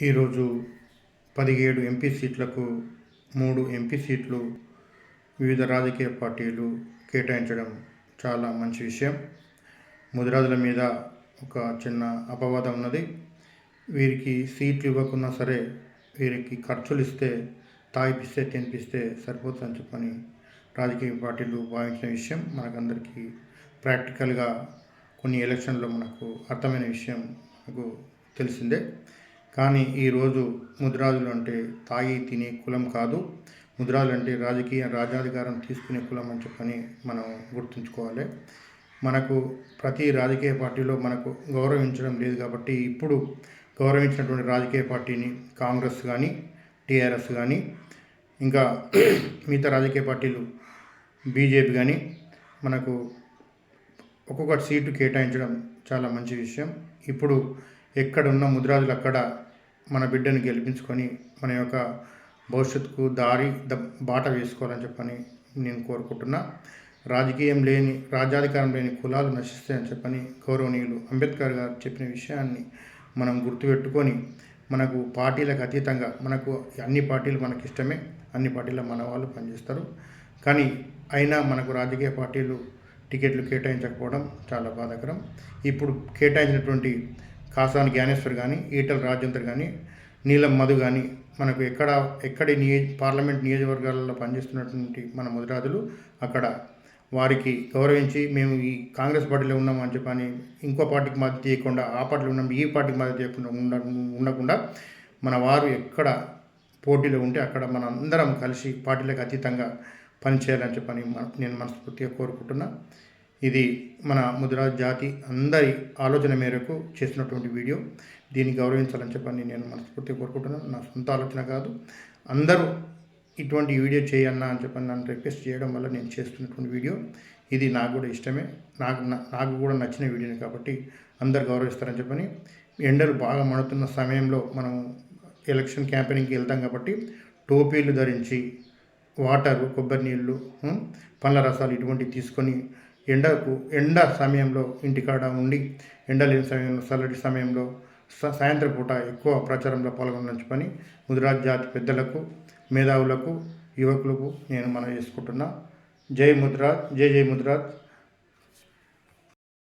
ఈరోజు పదిహేడు ఎంపీ సీట్లకు మూడు ఎంపీ సీట్లు వివిధ రాజకీయ పార్టీలు కేటాయించడం చాలా మంచి విషయం. ముదిరాజుల మీద ఒక చిన్న అపవాదం ఉన్నది. వీరికి సీట్లు ఇవ్వకున్నా సరే వీరికి ఖర్చులు ఇస్తే తాగిపిస్తే తినిపిస్తే సరిపోతుందని చెప్పని రాజకీయ పార్టీలు భావించిన విషయం మనకందరికీ ప్రాక్టికల్గా కొన్ని ఎలక్షన్లో మనకు అర్థమైన విషయం మనకు తెలిసిందే. కానీ ఈరోజు ముద్రాజులు అంటే తాగి తినే కులం కాదు. ముద్రాజులు అంటే రాజకీయ రాజాధికారం తీసుకునే కులం అని చెప్పని మనం గుర్తుంచుకోవాలి. మనకు ప్రతి రాజకీయ పార్టీలో మనకు గౌరవించడం లేదు కాబట్టి ఇప్పుడు గౌరవించినటువంటి రాజకీయ పార్టీని కాంగ్రెస్ కానీ టీఆర్ఎస్ కానీ ఇంకా మిగతా రాజకీయ పార్టీలు బీజేపీ కానీ మనకు ఒక్కొక్క సీటు కేటాయించడం చాలా మంచి విషయం. ఇప్పుడు ఎక్కడున్న ముద్రాజులు అక్కడ మన బిడ్డను గెలిపించుకొని మన యొక్క భవిష్యత్తుకు దారి ద బాట వేసుకోవాలని చెప్పని నేను కోరుకుంటున్నా. రాజకీయం లేని రాజ్యాధికారం లేని కులాలు నశిస్తాయని చెప్పని గౌరవనీయులు అంబేద్కర్ గారు చెప్పిన విషయాన్ని మనం గుర్తుపెట్టుకొని మనకు పార్టీలకు అతీతంగా మనకు అన్ని పార్టీలు మనకి ఇష్టమే అన్ని పార్టీల మన వాళ్ళు పనిచేస్తారు. కానీ అయినా మనకు రాజకీయ పార్టీలు టికెట్లు కేటాయించకపోవడం చాలా బాధాకరం. ఇప్పుడు కేటాయించినటువంటి కాసాని జ్ఞానేశ్వర్ కానీ ఈటల రాజేందర్ కానీ నీలం మధు కానీ మనకు ఎక్కడ ఎక్కడి నియోజ పార్లమెంట్ నియోజకవర్గాలలో పనిచేస్తున్నటువంటి మన ముదిరాజులు అక్కడ వారికి గౌరవించి మేము ఈ కాంగ్రెస్ పార్టీలో ఉన్నామని చెప్పని ఇంకో పార్టీకి మద్దతు చేయకుండా ఆ పార్టీలో ఉన్నాం ఈ పార్టీకి మద్దతు చేయకుండా ఉండ ఉండకుండా మన వారు ఎక్కడ పోటీలో ఉంటే అక్కడ మన అందరం కలిసి పార్టీలకు అతీతంగా పనిచేయాలని చెప్పని మన- నేను మనస్ఫూర్తిగా కోరుకుంటున్నా. ఇది మన ముదిరాజ్ జాతి అందరి ఆలోచన మేరకు చేసినటువంటి వీడియో. దీన్ని గౌరవించాలని చెప్పని నేను మనస్ఫూర్తిగా కోరుకుంటున్నాను. నా సొంత ఆలోచన కాదు. అందరూ ఇటువంటి వీడియో చేయన్నా అని చెప్పని నన్ను రిక్వెస్ట్ చేయడం వల్ల నేను చేస్తున్నటువంటి వీడియో. ఇది నాకు కూడా ఇష్టమే. నాకు నాకు కూడా నచ్చిన వీడియోని కాబట్టి అందరు గౌరవిస్తారని చెప్పని. ఎండలు బాగా మడుతున్న సమయంలో మనం ఎలక్షన్ క్యాంపెయినింగ్కి వెళ్తాం కాబట్టి టోపీలు ధరించి వాటరు కొబ్బరి నీళ్ళు పండ్ల రసాలు ఇటువంటివి తీసుకొని ఎండకు ఎండ సమయంలో ఇంటికాడ ఉండి ఎండ లేని సమయంలో చల్లటి సమయంలో స- సాయంత్రం పూట ఎక్కువ ప్రచారంలో పాల్గొనని పని ముదిరాజ్ జాతి పెద్దలకు మేధావులకు యువకులకు నేను మనం చేసుకుంటున్నా. జై ముద్రాజ్ జై జై ముద్రాజ్.